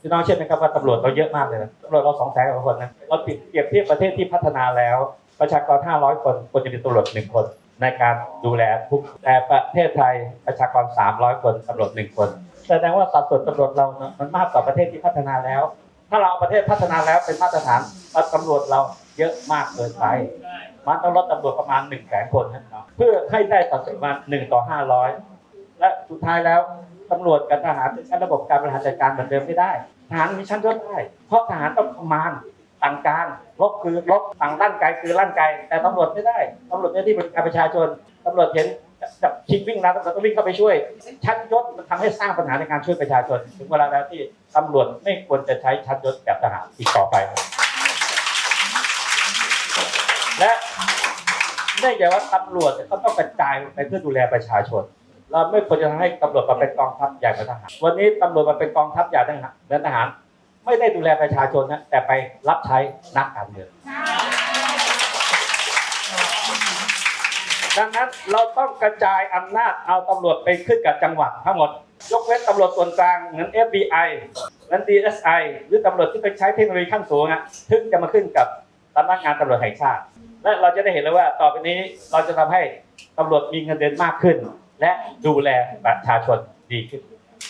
พี่น้องเชื่อไหมครับว่าตำรวจเราเยอะมากเลยนะตำรวจเราสองแสนกว่าคนนะเราเปรียบเทียบประเทศที่พัฒนาแล้ว ประชากร 500 คนควรจะมีตำรวจหนึ่งคน ในการดูแลทุกแต่ประเทศไทยประชากร 300 คนตำรวจหนึ่งคนแสดงว่าสัดส่วนตำรวจเรานะมันมากกว่าประเทศที่พัฒนาแล้ว ถ้าเราเอาประเทศพัฒนาแล้วเป็นมาตรฐานตำรวจเราเยอะมากเกินไปมันต้องลดตำรวจประมาณ1นึ่งแสนคนนะเพื่อให้ได้สัดส่วนประมาณหนึ่งต่อห้าร้อยและสุดท้ายแล้ว ตำรวจกับทหารใช้ระบบการบริหารจัดการเหมือนเดิมไม่ได้ทหารมีชั้นยศได้ เพราะทหารต้องประมาณต่างการลบคือลบต่างร่างกายคือร่างกายแต่ตำรวจไม่ได้ตำรวจเนี่ยที่บริการประชาชนตำรวจเห็นจับชิงวิ่งแล้วตำรวจต้องวิ่งเข้าไปช่วย ชั้นยศมันทำให้สร้างปัญหาในการช่วยประชาชน ถึงเวลาแล้วที่ตำรวจไม่ควรจะใช้ชั้นยศแบบทหารอีกต่อไป และเนื่องจากว่าตำรวจเขาต้องกระจายไปเพื่อดูแลประชาชน เราไม่ควรจะให้ตำรวจมาเป็นกองทัพใหญ่เหมือนทหาร วันนี้ตำรวจมาเป็นกองทัพใหญ่ทหารและทหาร ไม่ได้ดูแลประชาชนนะแต่ไปรับใช้นักการเมืองดังนั้นเราต้องกระจายอำนาจเอาตำรวจไปขึ้นกับจังหวัดทั้งหมด ยกเว้นตำรวจส่วนกลางเหมือน FBI เหมือน DSI หรือตำรวจที่ไปใช้เทคโนโลยีขั้นสูงอะถึงจะมาขึ้นกับสำนักงานตำรวจแห่งชาติ และเราจะได้เห็นเลยว่าต่อไปนี้เราจะทำให้ตำรวจมีเงินเดือนมากขึ้น และดูแลประชาชนดีขึ้น